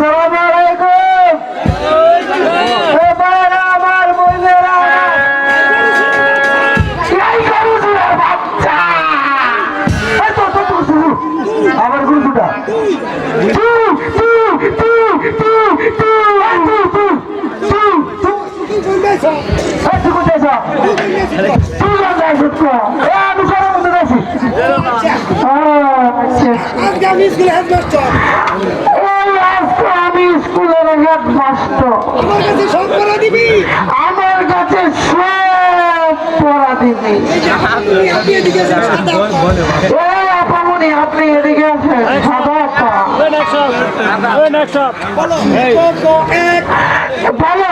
আসসালামু আলাইকুম এ ভাইরা আমার বোনেরা এই গরুগুলোর বাচ্চা এই তো, তো, তো, তো, আমার গরুটা তু তু তু তু তু তু তু তু তু এই তুই কোথায় যা? তুই কোথায় যাচ্ছিস? এ, আমি আচ্ছা। স্কুলে হেডমাস্টার আমি স্কুলের হেডমাস্টার। আমার কাছে সব পড়া দিবি। আপনি আপনি এদিকে আছেন? ভালো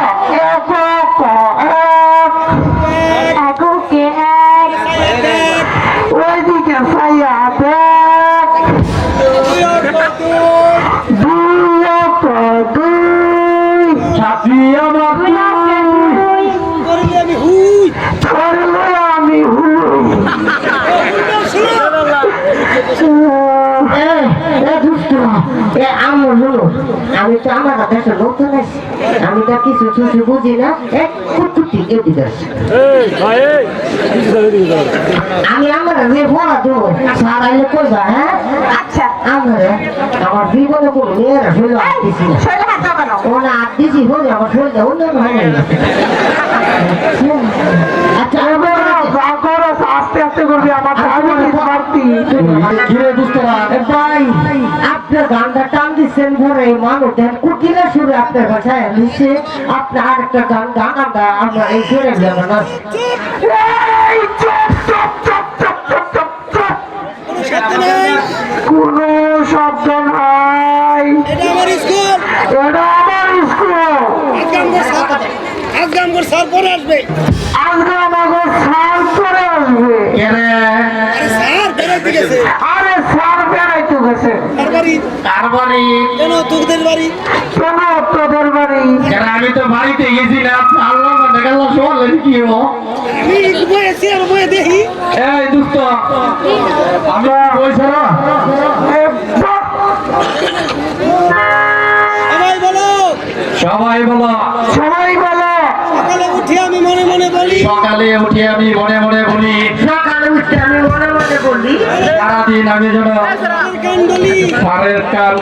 আমি তো আমার একটা নতুন আছি আমি তো কিছু কিছু বুঝি না। এক কুটকুটি এদিকে। আমি আমার যে পড়া দেবো। সারাইলে কইবা হ্যাঁ? আচ্ছা। আমার আমার জীবনে কোনো মেয়েরা হইল আসতেছি না। শরীরে হাত হলে আমার শরীরে অন্য হয় না। আচ্ছা আমার আস্তে আস্তে করবি আমার ভাই আপনার গানটা টান দিচ্ছেন ভোরে মানুষদের কুটিলে সুরে আপনার ভাষায় লিখে আপনি আরেকটা গান গান আমরা আমরা এই জোরে যাবেন কোন শব্দ নাই। এটা আমার স্কুল। এটা আমার স্কুল। আজকে আমার স্যার পরে আসবে। আজকে বেড়াইতে গেছে তার বাড়ি? তার বাড়ি? কেন তোদের বাড়ি? কেন তোদের বাড়ি? কেন আমি তো বাড়িতে আল্লাহ কি দেখি। এই দুঃখ। আমি না? সবাই বলো সবাই বলো। সবাই বলো। সকালে উঠে আমি মনে মনে বলি। সকালে উঠে আমি মনে মনে বলি সারাদিন আমি যেন পারের কাল